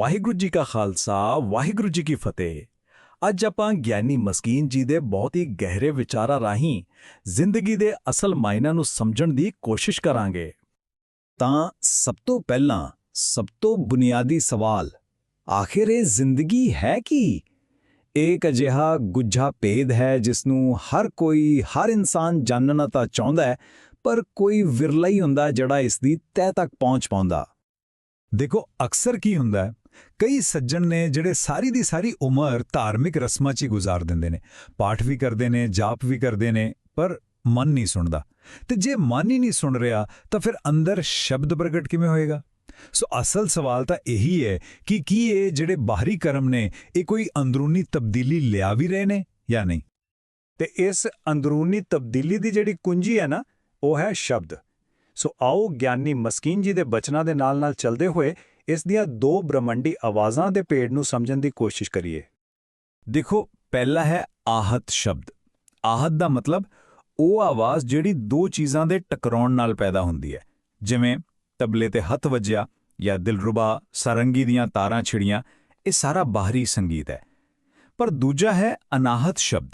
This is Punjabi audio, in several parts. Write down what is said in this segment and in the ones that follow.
ਵਾਹਿਗੁਰੂ ਜੀ ਕਾ ਖਾਲਸਾ, ਵਾਹਿਗੁਰੂ ਜੀ ਕੀ ਫਤਿਹ। ਅੱਜ ਆਪਾਂ ਗਿਆਨੀ ਮਸਕੀਨ ਜੀ ਦੇ ਬਹੁਤ ਹੀ ਗਹਿਰੇ ਵਿਚਾਰਾਂ ਰਾਹੀਂ ਜ਼ਿੰਦਗੀ ਦੇ ਅਸਲ ਮਾਇਨਾ ਨੂੰ ਸਮਝਣ ਦੀ ਕੋਸ਼ਿਸ਼ ਕਰਾਂਗੇ। ਤਾਂ ਸਭ ਤੋਂ ਪਹਿਲਾਂ, ਸਭ ਤੋਂ ਬੁਨਿਆਦੀ ਸਵਾਲ, ਆਖਿਰ ਇਹ ਜ਼ਿੰਦਗੀ ਹੈ ਕੀ? ਇੱਕ ਅਜਿਹਾ ਗੁੱਝਾ ਭੇਦ ਹੈ ਜਿਸ ਨੂੰ ਹਰ ਕੋਈ, ਹਰ ਇਨਸਾਨ ਜਾਣਨਾ ਤਾਂ ਚਾਹੁੰਦਾ ਹੈ, ਪਰ ਕੋਈ ਵਿਰਲਾ ਹੀ ਹੁੰਦਾ ਜਿਹੜਾ ਇਸ ਦੀ ਤਹਿ ਤੱਕ ਪਹੁੰਚ ਪਾਉਂਦਾ। ਦੇਖੋ, ਅਕਸਰ ਕੀ ਹੁੰਦਾ ਹੈ ਕਈ ਸੱਜਣ ਨੇ ਜਿਹੜੇ ਸਾਰੀ ਦੀ ਸਾਰੀ ਉਮਰ ਧਾਰਮਿਕ ਰਸਮਾਂ 'ਚ ਹੀ ਗੁਜ਼ਾਰ ਦਿੰਦੇ ਨੇ, ਪਾਠ ਵੀ ਕਰਦੇ ਨੇ, ਜਾਪ ਵੀ ਕਰਦੇ ਨੇ, ਪਰ ਮਨ ਨਹੀਂ ਸੁਣਦਾ। ਤੇ ਜੇ ਮਨ ਹੀ ਨਹੀਂ ਸੁਣ ਰਿਹਾ, ਤਾਂ ਫਿਰ ਅੰਦਰ ਸ਼ਬਦ ਪ੍ਰਗਟ ਕਿਵੇਂ ਹੋਏਗਾ? ਸੋ ਅਸਲ ਸਵਾਲ ਤਾਂ ਇਹੀ ਹੈ ਕਿ ਕੀ ਇਹ ਜਿਹੜੇ ਬਾਹਰੀ ਕਰਮ ਨੇ, ਇਹ ਕੋਈ ਅੰਦਰੂਨੀ ਤਬਦੀਲੀ ਲਿਆ ਵੀ ਰਹੇ ਨੇ ਜਾਂ ਨਹੀਂ? ਤੇ ਇਸ ਅੰਦਰੂਨੀ ਤਬਦੀਲੀ ਦੀ ਜਿਹੜੀ ਕੁੰਜੀ ਹੈ ਨਾ, ਉਹ ਹੈ ਸ਼ਬਦ। ਸੋ ਆਓ ਗਿਆਨੀ ਮਸਕੀਨ ਜੀ ਦੇ ਬਚਨਾਂ ਦੇ ਨਾਲ-ਨਾਲ ਚੱਲਦੇ ਹੋਏ ਇਸ ਦੀਆਂ ਦੋ ਬ੍ਰਹਮੰਡੀ ਆਵਾਜ਼ਾਂ ਦੇ ਪੇੜ ਨੂੰ ਸਮਝਣ ਦੀ ਕੋਸ਼ਿਸ਼ ਕਰੀਏ। ਦੇਖੋ, ਪਹਿਲਾ ਹੈ ਆਹਤ ਸ਼ਬਦ। ਆਹਤ ਦਾ ਮਤਲਬ ਉਹ ਆਵਾਜ਼ ਜਿਹੜੀ ਦੋ ਚੀਜ਼ਾਂ ਦੇ ਟਕਰਾਉਣ ਨਾਲ ਪੈਦਾ ਹੁੰਦੀ ਹੈ। ਜਿਵੇਂ ਤਬਲੇ ਤੇ ਹੱਥ ਵੱਜਿਆ ਜਾਂ ਦਿਲਰੁਬਾ, ਸਰੰਗੀ ਦੀਆਂ ਤਾਰਾਂ ਛਿੜੀਆਂ, ਇਹ ਸਾਰਾ ਬਾਹਰੀ ਸੰਗੀਤ ਹੈ। ਪਰ ਦੂਜਾ ਹੈ ਅਨਾਹਤ ਸ਼ਬਦ।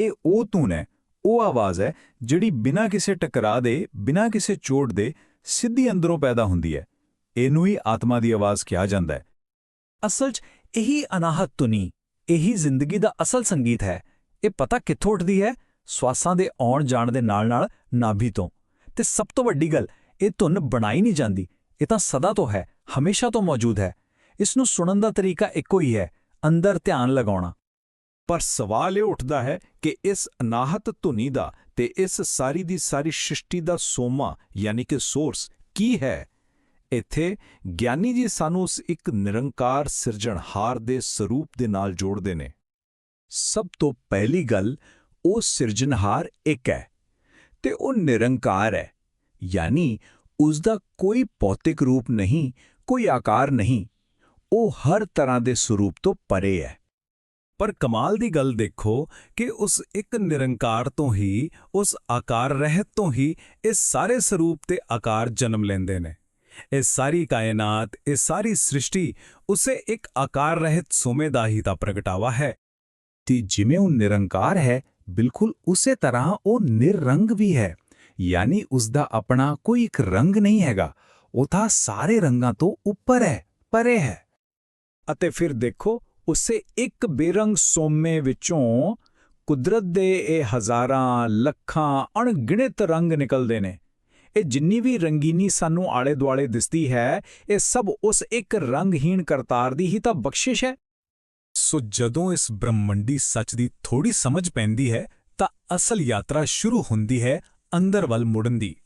ਇਹ ਉਹ ਧੁਨ ਹੈ, ਉਹ ਆਵਾਜ਼ ਹੈ ਜਿਹੜੀ ਬਿਨਾਂ ਕਿਸੇ ਟਕਰਾਅ ਦੇ, ਬਿਨਾਂ ਕਿਸੇ ਚੋਟ ਦੇ ਸਿੱਧੀ ਅੰਦਰੋਂ ਪੈਦਾ ਹੁੰਦੀ ਹੈ। ਇਹਨੂੰ ਹੀ ਆਤਮਾ ਦੀ ਆਵਾਜ਼ ਕਿਹਾ ਜਾਂਦਾ ਹੈ। ਅਸਲ 'ਚ ਇਹੀ ਅਨਾਹਤ ਧੁਨੀ, ਇਹੀ ਜ਼ਿੰਦਗੀ ਦਾ ਅਸਲ ਸੰਗੀਤ ਹੈ। ਇਹ ਪਤਾ ਕਿੱਥੋਂ ਉੱਠਦੀ ਹੈ? ਸਵਾਸਾਂ ਦੇ ਆਉਣ ਜਾਣ ਦੇ ਨਾਲ-ਨਾਲ ਨਾਭੀ ਤੋਂ। ਤੇ ਸਭ ਤੋਂ ਵੱਡੀ ਗੱਲ, ਇਹ ਧੁਨ ਬਣਾਈ ਨਹੀਂ ਜਾਂਦੀ। ਇਹ ਤਾਂ ਸਦਾ ਤੋਂ ਹੈ, ਹਮੇਸ਼ਾ ਤੋਂ ਮੌਜੂਦ ਹੈ। ਇਸ ਨੂੰ ਸੁਣਨ ਦਾ ਤਰੀਕਾ ਇੱਕੋ ਹੀ ਹੈ, ਅੰਦਰ ਧਿਆਨ ਲਗਾਉਣਾ। ਪਰ ਸਵਾਲ ਇਹ ਉੱਠਦਾ ਹੈ ਕਿ ਇਸ ਅਨਾਹਤ ਧੁਨੀ ਦਾ ਤੇ ਇਸ ਸਾਰੀ ਦੀ ਸਾਰੀ ਸ੍ਰਿਸ਼ਟੀ ਦਾ ਸੋਮਾ, ਯਾਨੀ ਕਿ ਸੋਰਸ, ਕੀ ਹੈ? ਇੱਥੇ ਗਿਆਨੀ ਜੀ ਸਾਨੂੰ ਉਸ ਇੱਕ ਨਿਰੰਕਾਰ ਸਿਰਜਣਹਾਰ ਦੇ ਸਰੂਪ ਦੇ ਨਾਲ ਜੋੜਦੇ ਨੇ। ਸਭ ਤੋਂ ਪਹਿਲੀ ਗੱਲ, ਉਹ ਸਿਰਜਣਹਾਰ ਇੱਕ ਹੈ ਤੇ ਉਹ ਨਿਰੰਕਾਰ ਹੈ। ਯਾਨੀ ਉਸ ਦਾ ਕੋਈ ਭੌਤਿਕ ਰੂਪ ਨਹੀਂ, ਕੋਈ ਆਕਾਰ ਨਹੀਂ, ਉਹ ਹਰ ਤਰ੍ਹਾਂ ਦੇ ਸਰੂਪ ਤੋਂ ਪਰੇ ਹੈ। ਪਰ ਕਮਾਲ ਦੀ ਗੱਲ ਦੇਖੋ ਕਿ ਉਸ ਇੱਕ ਨਿਰੰਕਾਰ ਤੋਂ ਹੀ, ਉਸ ਆਕਾਰ ਰਹਿਤ ਤੋਂ ਹੀ ਇਹ ਸਾਰੇ ਸਰੂਪ ਤੇ ਆਕਾਰ ਜਨਮ ਲੈਂਦੇ ਨੇ। ਇਹ ਸਾਰੀ ਕਾਇਨਾਤ, ਇਹ ਸਾਰੀ ਸ੍ਰਿਸ਼ਟੀ ਉਸੇ ਇੱਕ ਆਕਾਰ ਰਹਿਤ ਸੋਮੇ ਦਾ ਹੀ ਤਾਂ ਪ੍ਰਗਟਾਵਾ ਹੈ। ਤੇ ਜਿਵੇਂ ਉਹ ਨਿਰੰਕਾਰ ਹੈ, ਬਿਲਕੁਲ ਉਸੇ ਤਰ੍ਹਾਂ ਉਹ ਨਿਰਰੰਗ ਵੀ ਹੈ। ਯਾਨੀ ਉਸ ਦਾ ਆਪਣਾ ਕੋਈ ਇੱਕ ਰੰਗ ਨਹੀਂ ਹੈਗਾ। ਉਹ ਤਾਂ ਸਾਰੇ ਰੰਗਾਂ ਤੋਂ ਉੱਪਰ ਹੈ, ਪਰੇ ਹੈ। ਅਤੇ ਫਿਰ ਦੇਖੋ, ਉਸੇ ਇੱਕ ਬੇਰੰਗ ਸੋਮੇ ਵਿੱਚੋਂ ਕੁਦਰਤ ਦੇ ਇਹ ਹਜ਼ਾਰਾਂ, ਲੱਖਾਂ ਅਣਗਿਣਤ ਰੰਗ ਨਿਕਲਦੇ ਨੇ। ਇਹ ਜਿੰਨੀ ਵੀ ਰੰਗੀਨੀ ਸਾਨੂੰ ਆਲੇ ਦੁਆਲੇ ਦਿਸਦੀ ਹੈ, ਇਹ ਸਭ ਉਸ ਇੱਕ ਰੰਗਹੀਣ ਕਰਤਾਰ ਦੀ ਹੀ ਤਾਂ ਬਖਸ਼ਿਸ਼ ਹੈ। ਸੋ ਜਦੋਂ ਇਸ ਬ੍ਰਹਮੰਡੀ ਸੱਚ ਦੀ ਥੋੜੀ ਸਮਝ ਪੈਂਦੀ ਹੈ, ਤਾਂ ਅਸਲ ਯਾਤਰਾ ਸ਼ੁਰੂ ਹੁੰਦੀ ਹੈ ਅੰਦਰ ਵੱਲ ਮੁੜਨ ਦੀ।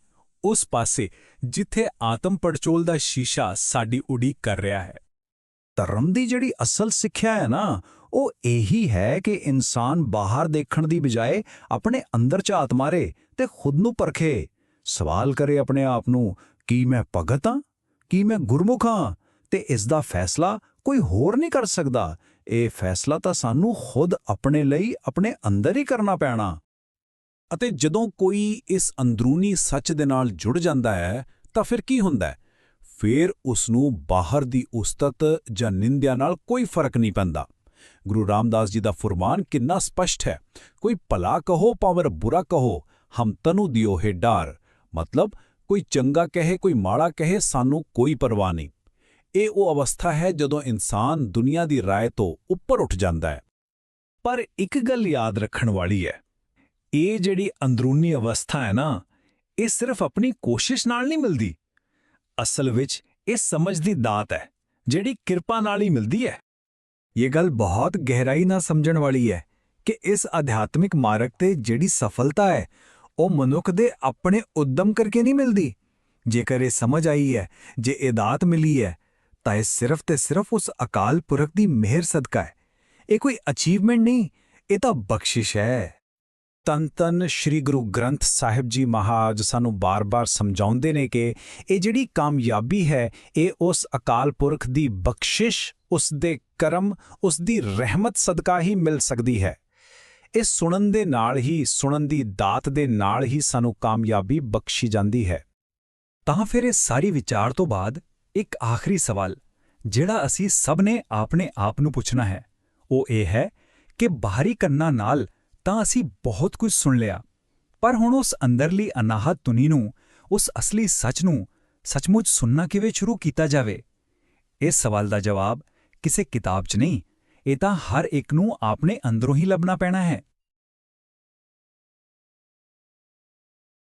ਉਸ ਪਾਸੇ ਜਿੱਥੇ ਆਤਮ ਪੜਚੋਲ ਦਾ ਸ਼ੀਸ਼ਾ ਸਾਡੀ ਉਡੀਕ ਕਰ ਰਿਹਾ ਹੈ। ਧਰਮ ਦੀ ਜਿਹੜੀ ਅਸਲ ਸਿੱਖਿਆ ਹੈ ਨਾ, ਉਹ ਇਹੀ ਹੈ ਕਿ ਇਨਸਾਨ ਬਾਹਰ ਦੇਖਣ ਦੀ ਬਜਾਏ ਆਪਣੇ ਅੰਦਰ ਝਾਤ ਮਾਰੇ ਤੇ ਖੁਦ ਨੂੰ ਪਰਖੇ। ਸਵਾਲ ਕਰੇ ਆਪਣੇ ਆਪ ਨੂੰ, ਕੀ ਮੈਂ ਭਗਤ ਹਾਂ? ਕੀ ਮੈਂ ਗੁਰਮੁਖ ਹਾਂ? ਤੇ ਇਸ ਦਾ ਫੈਸਲਾ ਕੋਈ ਹੋਰ ਨਹੀਂ ਕਰ ਸਕਦਾ। ਇਹ ਫੈਸਲਾ ਤਾਂ ਸਾਨੂੰ ਖੁਦ ਆਪਣੇ ਲਈ ਆਪਣੇ ਅੰਦਰ ਹੀ ਕਰਨਾ ਪੈਣਾ। ਅਤੇ ਜਦੋਂ ਕੋਈ ਇਸ ਅੰਦਰੂਨੀ ਸੱਚ ਦੇ ਨਾਲ ਜੁੜ ਜਾਂਦਾ ਹੈ, ਤਾਂ ਫਿਰ ਕੀ ਹੁੰਦਾ ਹੈ? ਫਿਰ ਉਸ ਨੂੰ ਬਾਹਰ ਦੀ ਉਸਤਤ ਜਾਂ ਨਿੰਦਿਆ ਨਾਲ ਕੋਈ ਫ਼ਰਕ ਨਹੀਂ ਪੈਂਦਾ। ਗੁਰੂ ਰਾਮਦਾਸ ਜੀ ਦਾ ਫਰਮਾਨ ਕਿੰਨਾ ਸਪਸ਼ਟ ਹੈ। ਕੋਈ ਭਲਾ ਕਹੋ ਪਾਵਰ ਬੁਰਾ ਕਹੋ, ਹਮ ਤਨੂ ਦਿਓ ਹੈ ਡਾਰ। ਮਤਲਬ ਕੋਈ ਚੰਗਾ ਕਹੇ, ਕੋਈ ਮਾੜਾ ਕਹੇ, ਸਾਨੂੰ ਕੋਈ ਪਰਵਾਹ ਨਹੀਂ। ਇਹ ਉਹ ਅਵਸਥਾ ਹੈ ਜਦੋਂ ਇਨਸਾਨ ਦੁਨੀਆ ਦੀ ਰਾਏ ਤੋਂ ਉੱਪਰ ਉੱਠ ਜਾਂਦਾ ਹੈ। ਪਰ ਇੱਕ ਗੱਲ ਯਾਦ ਰੱਖਣ ਵਾਲੀ ਹੈ, ਇਹ ਜਿਹੜੀ ਅੰਦਰੂਨੀ ਅਵਸਥਾ ਹੈ ਨਾ, ਇਹ ਸਿਰਫ ਆਪਣੀ ਕੋਸ਼ਿਸ਼ ਨਾਲ ਨਹੀਂ ਮਿਲਦੀ। ਅਸਲ ਵਿੱਚ ਇਹ ਸਮਝ ਦੀ ਦਾਤ ਹੈ, ਜਿਹੜੀ ਕਿਰਪਾ ਨਾਲ ਹੀ ਮਿਲਦੀ ਹੈ। ਇਹ ਗੱਲ ਬਹੁਤ ਗਹਿਰਾਈ ਨਾਲ ਸਮਝਣ ਵਾਲੀ ਹੈ ਕਿ ਇਸ ਅਧਿਆਤਮਿਕ ਮਾਰਗ ਤੇ ਜਿਹੜੀ ਸਫਲਤਾ ਹੈ ਉਹ ਮਨੁੱਖ ਦੇ ਆਪਣੇ ਉਦਮ ਕਰਕੇ ਨਹੀਂ ਮਿਲਦੀ। ਜੇਕਰ ਇਹ ਸਮਝ ਆਈ ਹੈ, ਜੇ ਇਹ ਦਾਤ ਮਿਲੀ ਹੈ, ਤਾਂ ਇਹ ਸਿਰਫ ਤੇ ਸਿਰਫ ਉਸ ਅਕਾਲ ਪੁਰਖ ਦੀ ਮਿਹਰ ਸਦਕਾ ਹੈ। ਇਹ ਕੋਈ ਅਚੀਵਮੈਂਟ ਨਹੀਂ, ਇਹ ਤਾਂ ਬਖਸ਼ਿਸ਼ ਹੈ। ਤਨ ਤਨ ਸ੍ਰੀ ਗੁਰੂ ਗ੍ਰੰਥ ਸਾਹਿਬ ਜੀ ਮਹਾਰਾਜ ਸਾਨੂੰ ਬਾਰ-ਬਾਰ ਸਮਝਾਉਂਦੇ ਨੇ ਕਿ ਇਹ ਜਿਹੜੀ ਕਾਮਯਾਬੀ ਹੈ, ਇਹ ਉਸ ਅਕਾਲ ਪੁਰਖ ਦੀ ਬਖਸ਼ਿਸ਼, ਉਸ ਦੇ ਕਰਮ, ਉਸ ਦੀ ਰਹਿਮਤ ਸਦਕਾ ਹੀ ਮਿਲ ਸਕਦੀ ਹੈ। ਇਹ ਸੁਣਨ ਦੇ ਨਾਲ ਹੀ, ਸੁਣਨ ਦੀ ਦਾਤ ਦੇ ਨਾਲ ਹੀ ਸਾਨੂੰ ਕਾਮਯਾਬੀ ਬਖਸ਼ੀ ਜਾਂਦੀ ਹੈ। ਤਾਂ ਫਿਰ ਇਹ ਸਾਰੀ ਵਿਚਾਰ ਤੋਂ ਬਾਅਦ ਇੱਕ ਆਖਰੀ ਸਵਾਲ, ਜਿਹੜਾ ਅਸੀਂ ਸਭ ਨੇ ਆਪਣੇ ਆਪ ਨੂੰ ਪੁੱਛਣਾ ਹੈ। ਉਹ ਇਹ ਹੈ ਕਿ ਬਾਹਰੀ ਕੰਨਾਂ ਨਾਲ ਤਾਂ ਅਸੀਂ ਬਹੁਤ ਕੁਝ ਸੁਣ ਲਿਆ, ਪਰ ਹੁਣ ਉਸ ਅੰਦਰਲੀ ਅਨਾਹਤ ਤੁਨੀ ਨੂੰ, ਉਸ ਅਸਲੀ ਸੱਚ ਨੂੰ ਸੱਚਮੁੱਚ ਸੁਣਨਾ ਕਿਵੇਂ ਸ਼ੁਰੂ ਕੀਤਾ ਜਾਵੇ? ਇਸ ਸਵਾਲ ਦਾ ਜਵਾਬ ਕਿਸੇ ਕਿਤਾਬ 'ਚ ਨਹੀਂ ਇਹ ਤਾਂ ਹਰ ਇੱਕ ਨੂੰ ਆਪਣੇ ਅੰਦਰੋਂ ਹੀ ਲੱਭਣਾ ਪੈਣਾ ਹੈ।